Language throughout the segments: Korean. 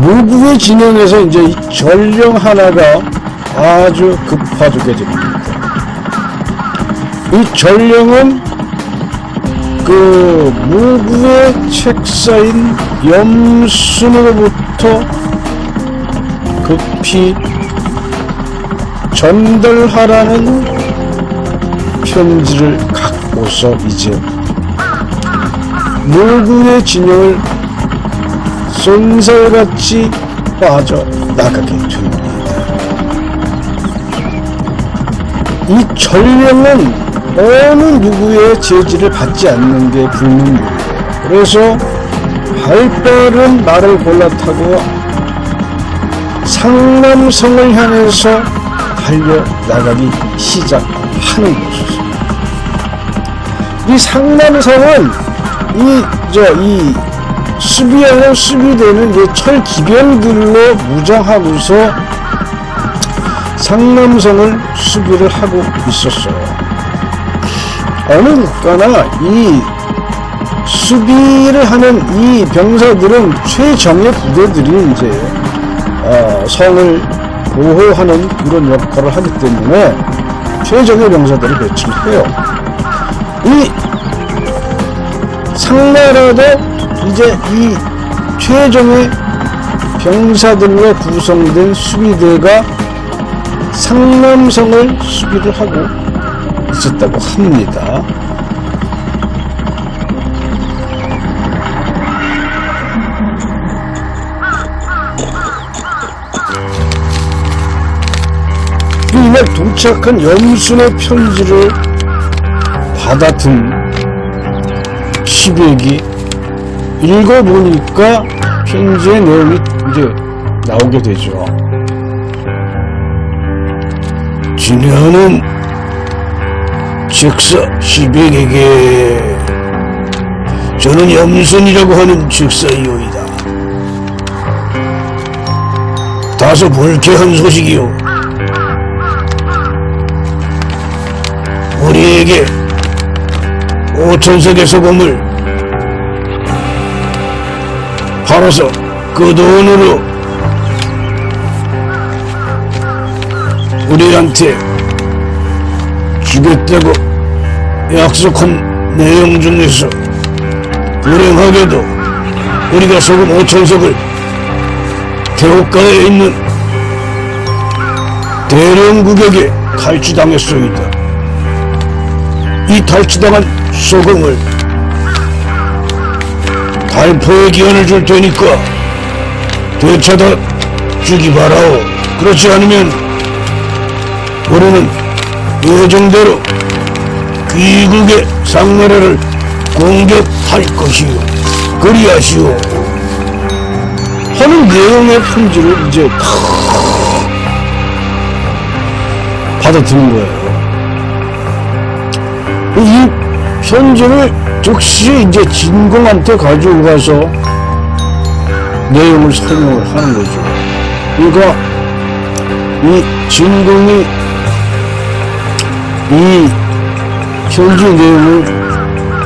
무구의 진영에서 이제 이 전령 하나가 아주 급파지게 됩니다. 이 전령은 그 무구의 책사인 염순으로부터 급히 전달하라는 편지를 갖고서 이제 무구의 진영을 쏜살같이 빠져나가게 됩니다. 이 전령은 어느 누구의 제지를 받지 않는 게 불문이에요. 그래서 발빠른 말을 골라타고 상남성을 향해서 달려나가기 시작하는 것이죠. 이 상남성은 이, 저, 이 수비하고 수비되는 이제 철 기병들로 무장하고서 상남성을 수비를 하고 있었어요. 어느 국가나 이 수비를 하는 이 병사들은 최정예 부대들이 이제 어, 성을 보호하는 이런 역할을 하기 때문에 최정예 병사들을 배치를 해요. 이 상나라도 이제 이 최정예 병사들로 구성된 수비대가 상남성을 수비를 하고 있었다고 합니다. 이날 도착한 염순의 편지를 받아든 시백이 읽어보니까 편지의 내용이 이제 나오게 되죠. 진현은 즉사 시백에게 저는 염순이라고 하는 즉사이오이다. 다소 불쾌한 소식이요. 우리에게 오천석의 소금을 팔아서 그 돈으로 우리한테 주겠다고 약속한 내용 중에서 불행하게도 우리가 소금 오천석을 대옥가에 있는 대령국에게 갈취당했소이다. 이 탈취당한 소금을 달포에 기원을 줄 테니까 되찾아 주기 바라오. 그렇지 않으면 우리는 예정대로 귀국의 상나라를 공격할 것이요. 그리하시오. 하는 내용의 편지를 이제 받아들인 거예요. 이 편지를 즉시 이제 진공한테 가지고 가서 내용을 설명을 하는 거죠. 그러니까 이 진공이 이 편지 내용을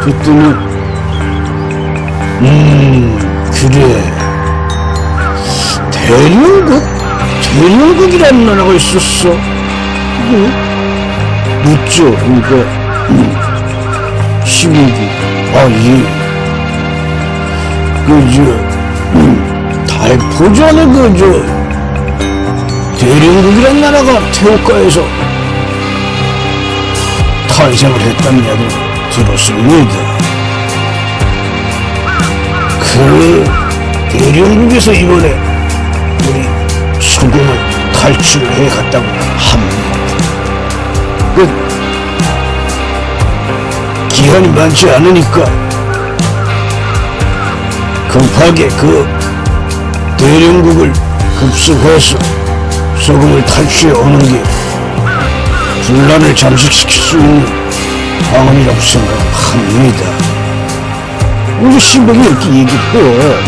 듣더니 음 그래 대령국 대령국이라는 나라가 있었어. 뭐? 묻죠. 그러니까 12기. 아, 예. 그, 저, 음, 달포전에 그, 저, 대령국이란 나라가 태국가에서 탄생을 했다는 이야기를 들었습니다. 그 대령국에서 이번에 우리 소금을 탈취를 해 갔다고 기한이 많지 않으니까 급하게 그 대령국을 급습해서 소금을 탈취해 오는 게 분란을 잠식시킬 수 있는 방안이라고 생각합니다. 우리 신백이 이렇게 얘기해요.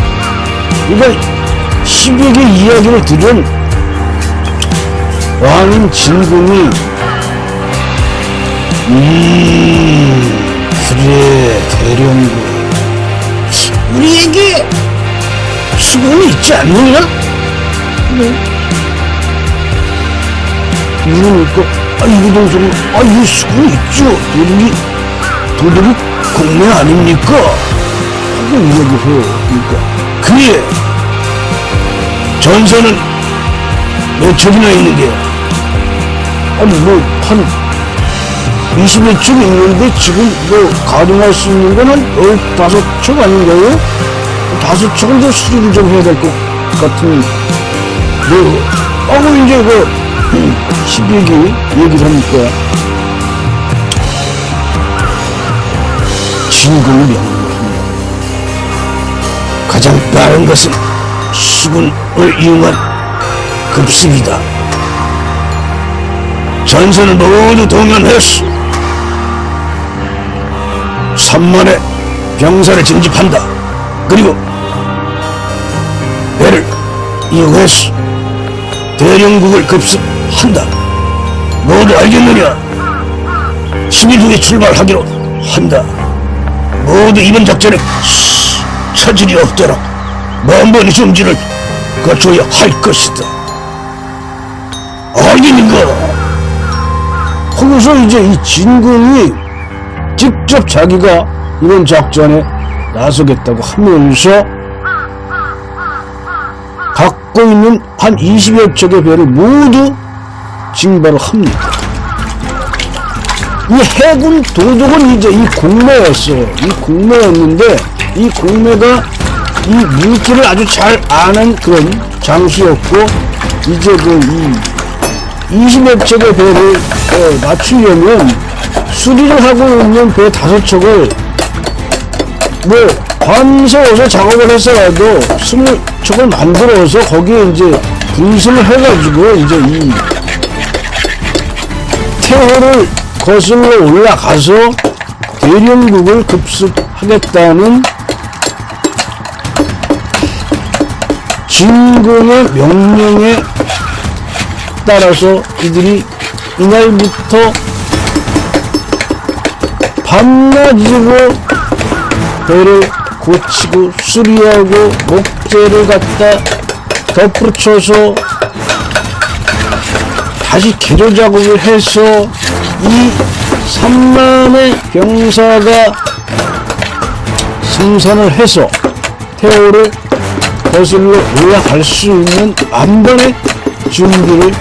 그러니까 신백의 이야기를 들은 왕인 진궁이 음 그래 대령국 우리에게 수군이 있지 않느냐? 네. 그러니까 아 이거 동생은 아이 수군이 있죠 도둑이 도둑이 공매 아닙니까? 하고 이야기해요 그러니까 그래 전선은 몇 척이나 있는 게 아니 뭐한 20여 척 있는데 지금 뭐 가동할 수 있는 거는 15척 아닌가요? 다섯 척은 더 수리를 좀 해야 될 것 같은 뭐 하고 이제 그 12기 얘기를 하니까 진공을 명령합니다. 가장 빠른 것은 수군을 이용한 급습이다. 전선을 모두 동원했어. 3만의 병사를 진집한다. 그리고 배를 이용해서 대령국을 급습한다. 모두 알겠느냐? 10일 후에 출발하기로 한다. 모두 이번 작전에 차질이 없도록 먼번의 중지를 거쳐야 할 것이다. 알겠는가? 거기서 이제 이 진군이 직접 자기가 이번 작전에 나서겠다고 하면서 갖고 있는 한 20여 척의 배를 모두 징발을 합니다. 이 해군 도둑은 이제 이 공매였어요. 이 공매였는데 이 공매가 이 물기를 아주 잘 아는 그런 장수였고 이제 그 이 20여 척의 배를 어, 맞추려면 수리를 하고 있는 배 다섯 척을 뭐 밤새워서 작업을 해서라도 스물 척을 만들어서 거기에 이제 분수를 해가지고 이제 이 태호를 거슬러 올라가서 대령국을 급습하겠다는 진공의 명령에 따라서 이들이 이날부터 밤낮 이고 배를 고치고 수리하고 목재를 갖다 덧붙여서 다시 개조 작업을 해서 이 3만의 병사가 생산을 해서 태호를 거슬러 올라갈 수 있는 만번의 준비를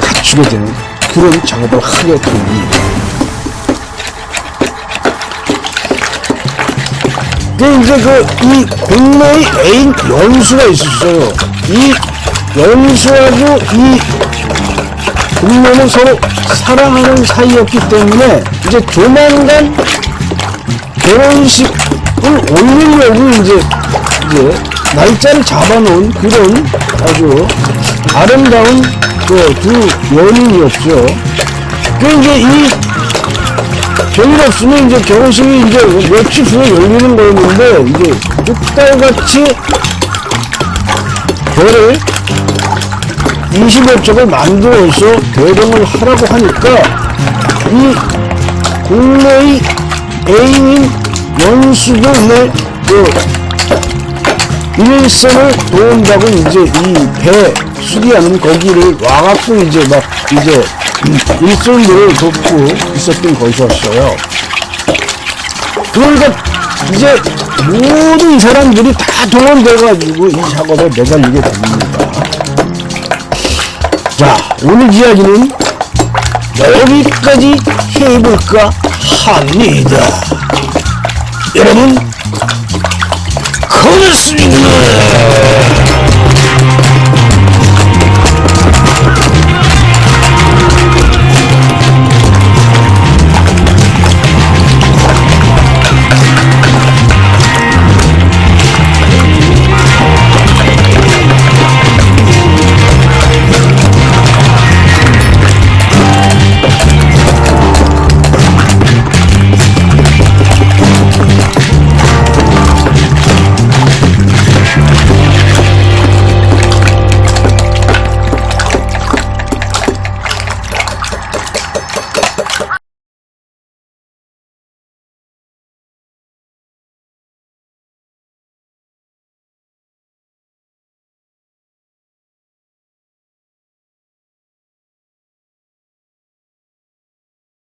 갖추게 되는 그런 작업을 하게 됩니다. 그 이제 그 이 공로의 애인 연수가 있었어요. 이 연수하고 이 공로는 서로 사랑하는 사이였기 때문에 이제 조만간 결혼식을 올리려고 이제 이제 날짜를 잡아놓은 그런 아주 아름다운 그두 연인이었죠. 그 이제 이 별일 없으면 이제 결혼식이 이제 며칠 후에 열리는 거였는데 이제 뚝달같이 별을 20여 척을 만들어서 대령을 하라고 하니까 이 국내의 애인인 연수도 이제 그 일선을 도운다고 이제 이 배 수리하는 거기를 와갖고 이제 막 이제 일선들을 돕고 있었던 것이었어요. 그러니까 이제 모든 이 사람들이 다 동원돼가지고 이 작업에 매달리게 됩니다. 자, 오늘 이야기는 여기까지 해볼까 합니다. 여러분, 고맙습니다.